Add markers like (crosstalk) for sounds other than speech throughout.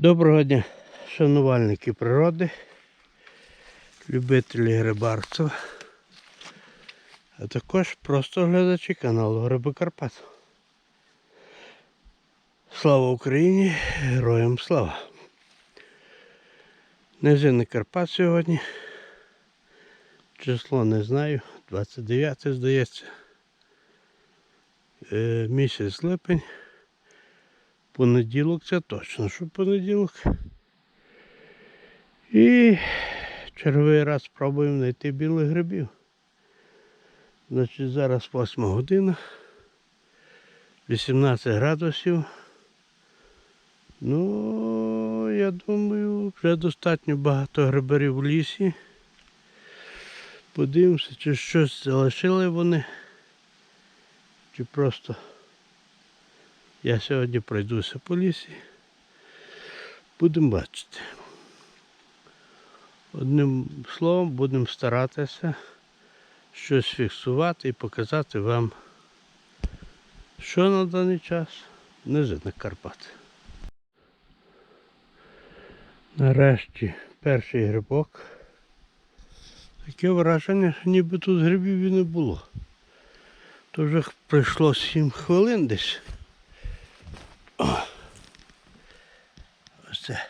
Доброго дня, шанувальники природи, любителі рибарства, а також просто глядачі каналу Гриби Карпат. Слава Україні! Героям слава! Низини Карпат сьогодні. Число не знаю, 29 здається. Е, місяць липень. Понеділок це точно, що понеділок. І черговий раз спробуємо знайти білих грибів. Значить, зараз 8 година. 18 градусів. Ну, я думаю, вже достатньо багато грибарів в лісі. Подивимося, чи щось залишили вони, чи просто я сьогодні пройдуся по лісі. Будемо бачити. Одним словом, будемо старатися щось фіксувати і показати вам, що на даний час низина Карпат. Нарешті перший грибок. Таке враження, що ніби тут грибів і не було. То вже пройшло 7 хвилин десь. Ось це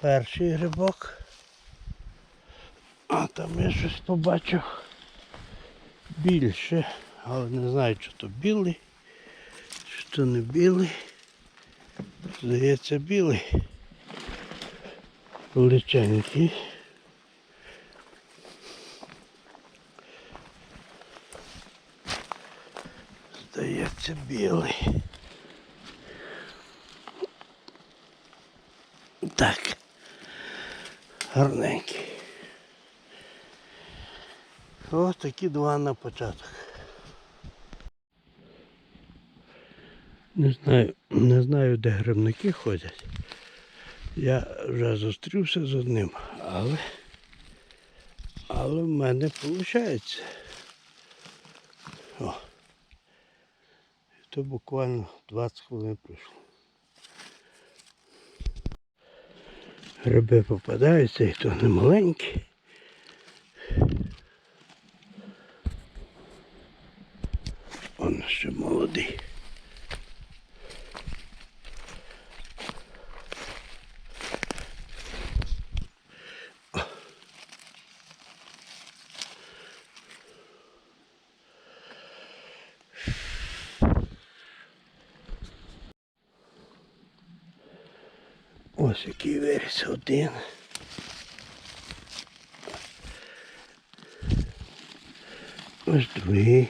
перший грибок. А там я щось побачив більше, але не знаю, чи то білий, чи то не білий. Здається, білий. Величенький. Здається, білий. Так. Гарненький. Ось такі два на початок. Не знаю, не знаю, де грибники ходять. Я вже зустрівся з одним, але, але в мене виходить. То буквально 20 хвилин пройшло. Гриби попадаються і то не маленькі. Он ще молодий. Ось який виріс один. Ось другий.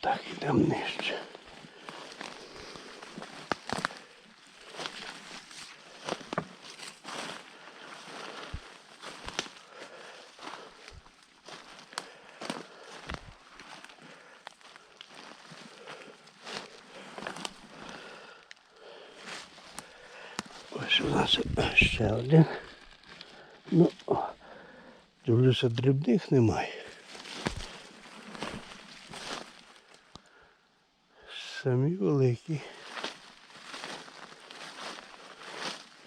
Так, ідемо нижче. Ось у нас ще один. Ну, о, дивлюся, дрібних немає. Самі великі.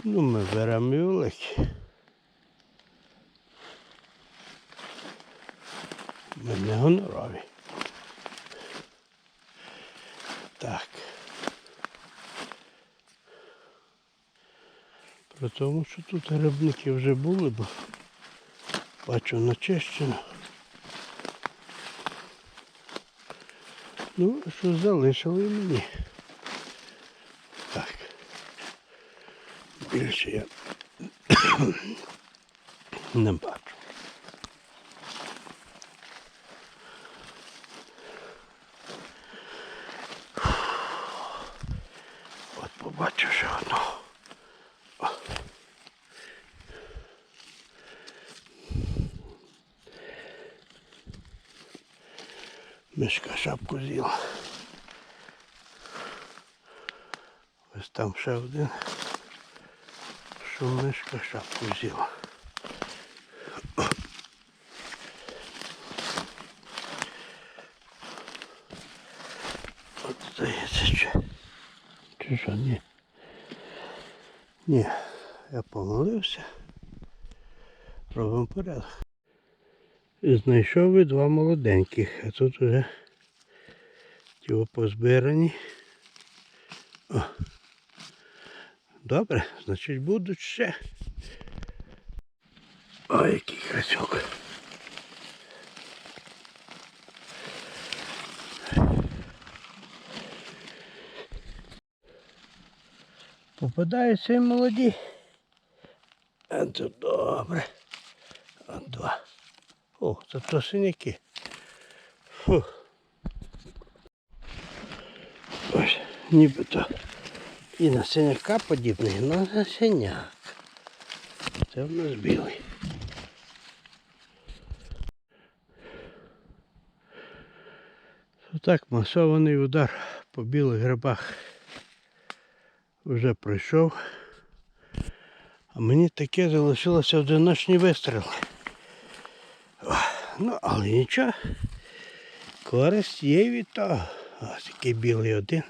Ну, ми беремо і великі. Ми не гонорові. Так. При тому, що тут грибники вже були, бо бачу начищено. Ну, що залишили мені. Так. Більше я (coughs) не бачу. От побачу ще Мишка шапку з'їла. Ось там ще один. Що мишка шапку з'їла. От здається, чи. Чи що, ні? Ні, я помилився. Робимо порядок. Знайшов і два молоденьких, а тут вже ті позбирані. О. Добре, значить будуть ще. Ой, який красок. Попадаються і молоді. А це добре. А два. О, це то синяки. Фу. Ось, нібито і на синяка подібний, але на синяк. Це в нас білий. Так, масований удар по білих грибах вже пройшов. А мені таке залишилося одиночні вистріли. Ну, але нічого. Користь є від того. Ось такий білий один.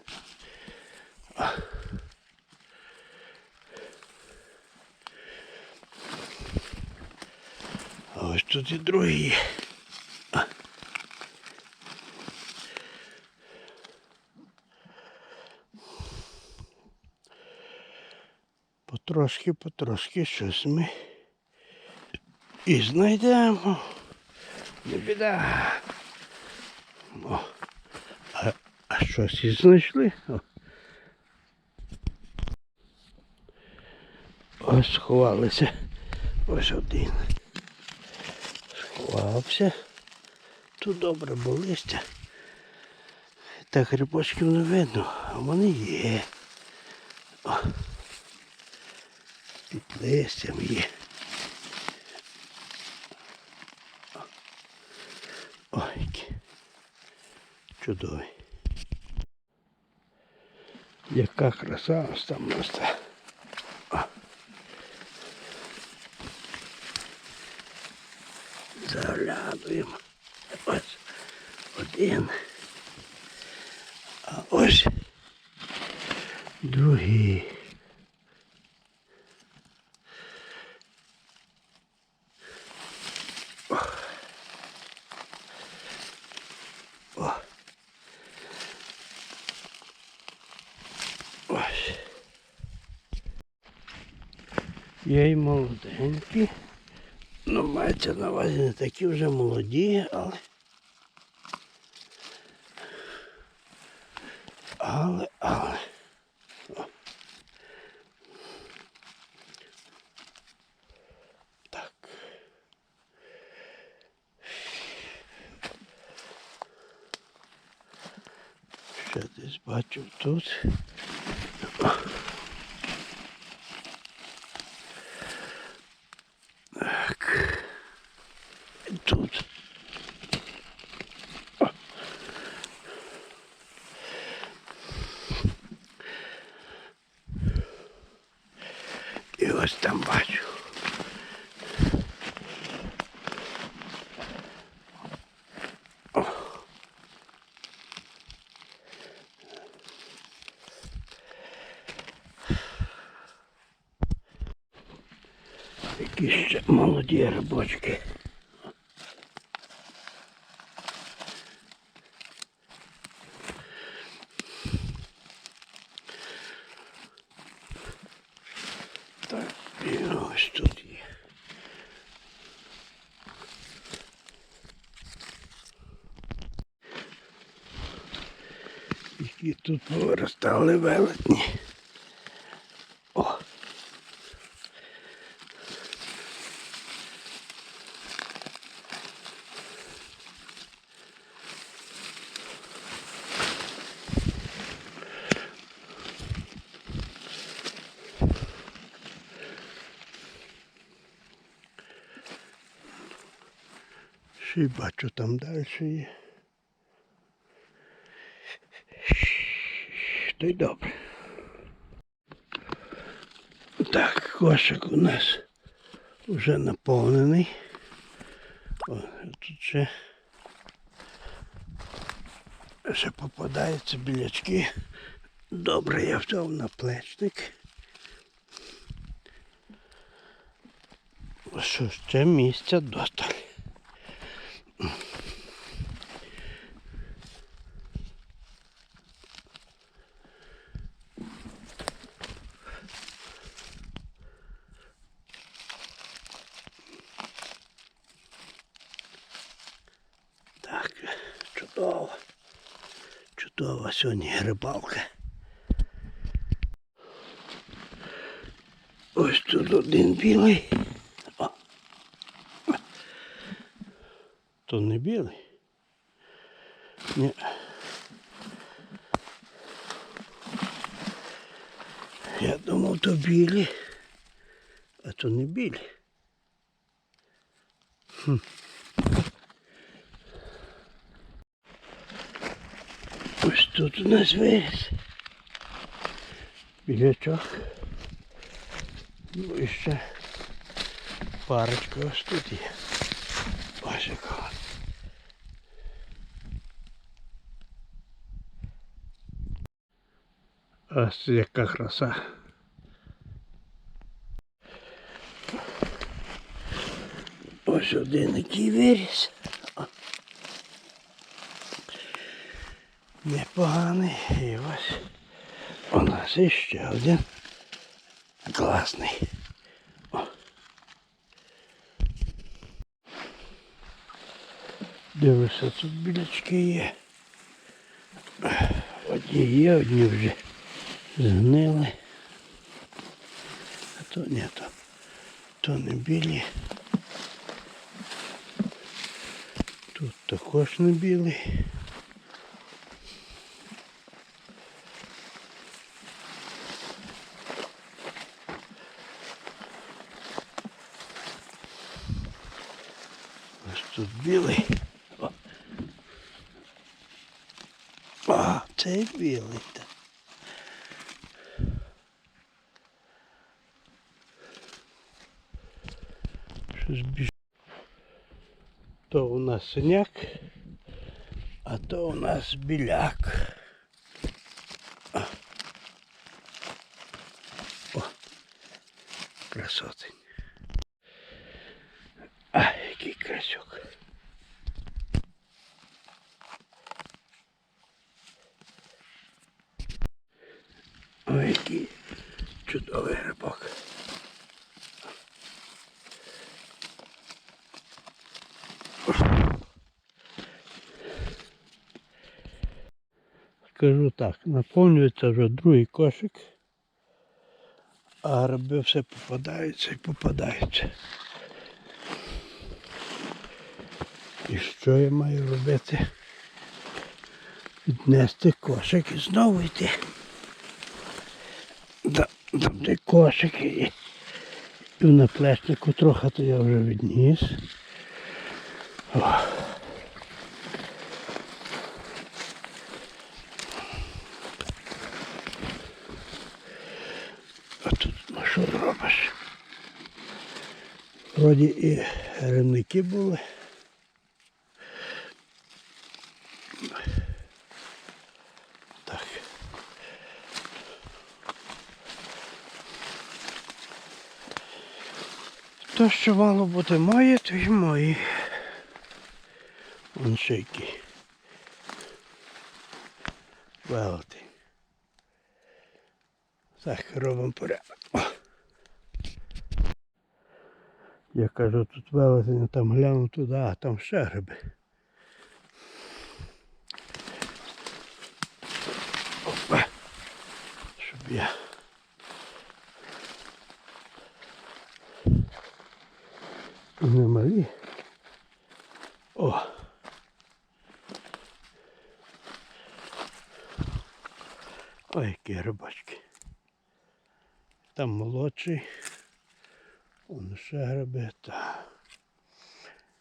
А ось тут і другий є. Потрошки, потрошки щось ми і знайдемо. Не біда. О, а, а щось і знайшли. О. Ось сховалися. Ось один. Сховався. Тут добре було листя. Так грибочків не видно, а вони є. О. Під листям є. Ой, які чудовий. Яка краса там росте. О. Заглядуємо. Ось один. А ось другий. О. Ось. Є й молоденькі. Ну, мається на увазі не такі вже молоді, але. Але, але. О. Так. Ще десь бачу тут. Так. І тут. О. І ось там бачу. Які ще молоді і ось тут є. Які тут повиростали велетні. Ще бачу там далі є. То й добре. Так, кошик у нас вже наповнений. О, тут ще Ще попадаються білячки. Добре, я взяв наплечник. Що ще місця досталь. Так, чудово. Чудова сьогодні рибалка. Ось тут один білий. О. То не білий. Ні. Я думав, то білі, а то не білі. Ось тут у нас виріс. Білячок. Ну і ще парочка ось тут є. Ось яка. Ось яка краса. Ось один який. Непоганий. І ось у нас іще один класний. О. Дивишся, тут білячки є. Одні є, одні вже згнили. А то ні, то, то не білі. Тут також не білий. тут білий. О. А, цей білий. та. Щось біж... То у нас синяк, а то у нас біляк. Ой, який чудовий рибак. Скажу так, наповнюється вже другий кошик, а гриби все попадаються і попадаються. І що я маю робити? Віднести кошик і знову йти. Там де кошики і, і в наплечнику трохи то я вже відніс. О. А тут ну що робиш? Вроді і ремники були. То, що мало бути моє, то й мої. Вон ще який. Так, робимо порядок. Я кажу, тут велетень, там гляну туди, а там ще гриби. Опа. Щоб я. Не малі. О. Ой, які рибачки. Там молодший. Он ще гриби. Та.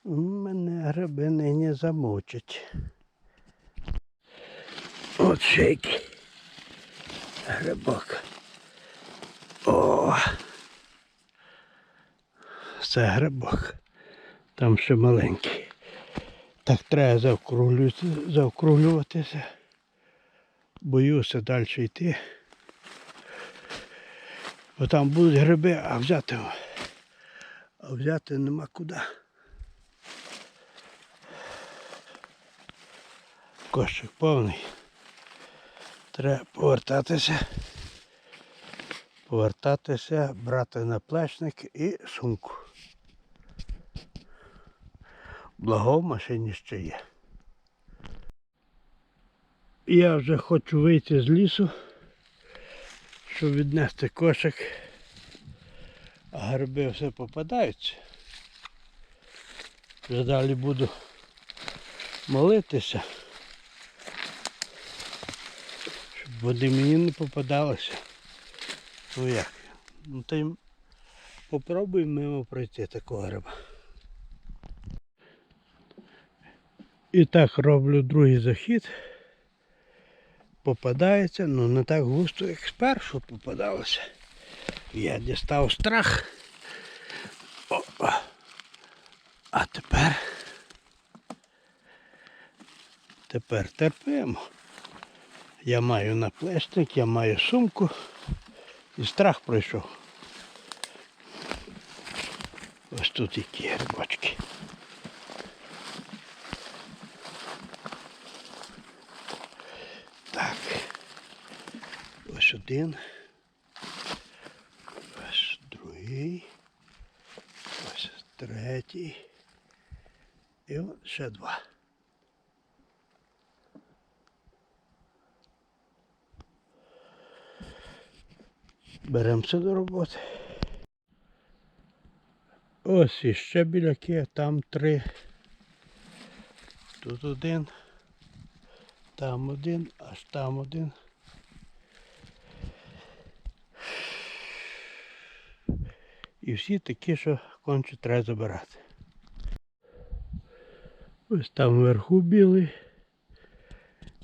Мене гриби нині замучать. От ще який грибок. О! Це грибок. Там ще маленький. Так треба заокруглювати, заокруглюватися. Боюся далі йти. Бо там будуть гриби, а взяти, а взяти нема куди. Кошик повний. Треба повертатися. Повертатися, брати наплечник і сумку. Благо в машині ще є. Я вже хочу вийти з лісу, щоб віднести кошик. А гриби все попадаються. Вже далі буду молитися. Щоб води мені не попадалося. Ну як? Ну то й попробуємо мимо пройти такого гриба. І так роблю другий захід. Попадається, ну не так густо, як спершу попадалося. Я дістав страх. Опа. А тепер. Тепер терпимо. Я маю наплечник, я маю сумку і страх пройшов. Ось тут які грибочки. Так. Ось один. Ось другий. Ось третій. І от ще два. Беремося до роботи. Ось іще біляки, там три. Тут один. Там один, аж там один. І всі такі, що конче треба забирати. Ось там вверху білий.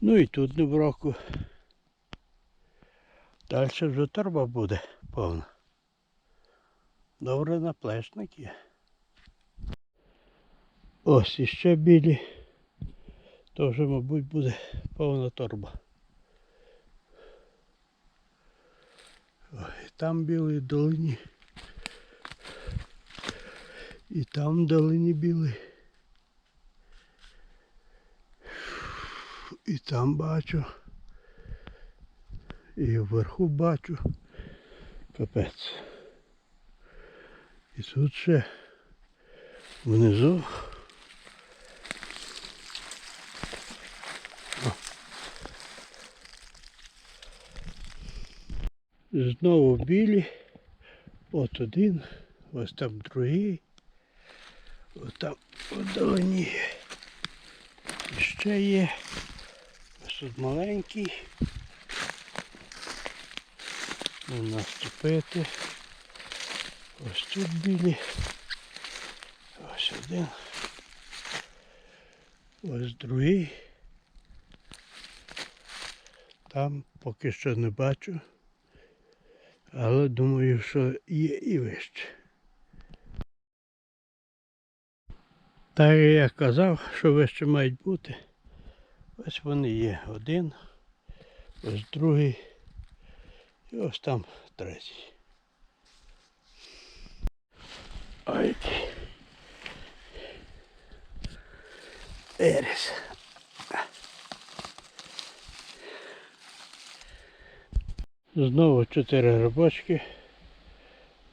Ну і тут не броку. Далі вже торба буде повна. Добре наплечник є. Ось іще білі. То вже, мабуть, буде повна торба. Ой, там білий долині. І там в долині білий. І там бачу. І вверху бачу. Капець. І тут ще внизу. Знову білі. От один, ось там другий. Ось там вдалині. Ще є. Ось тут маленький. Не наступити. Ось тут білі. Ось один. Ось другий. Там поки що не бачу. Але думаю, що є і вище. Так я казав, що вище мають бути. Ось вони є. Один, ось другий і ось там третій. Ой. Ерес. Знову чотири грибочки.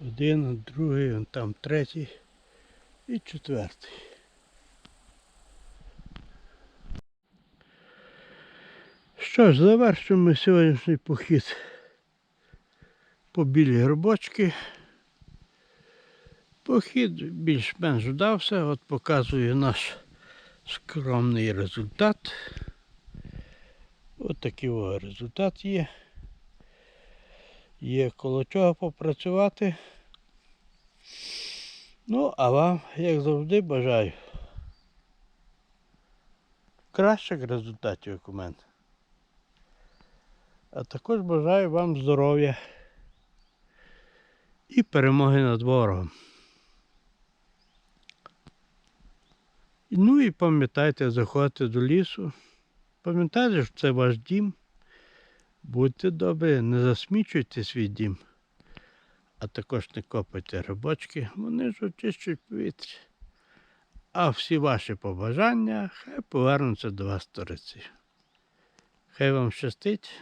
Один, другий, там третій і четвертий. Що ж, завершуємо сьогоднішній похід по білі грибочки. Похід більш-менш вдався, от показую наш скромний результат. От такий о результат є. Є коло чого попрацювати. Ну, а вам, як завжди, бажаю кращих результатів, як у мене. А також бажаю вам здоров'я і перемоги над ворогом. Ну і пам'ятайте, заходьте до лісу. Пам'ятайте, що це ваш дім. Будьте добрі, не засмічуйте свій дім, а також не копайте рибочки, вони ж очищують повітря. А всі ваші побажання хай повернуться до вас ториці. Хай вам щастить,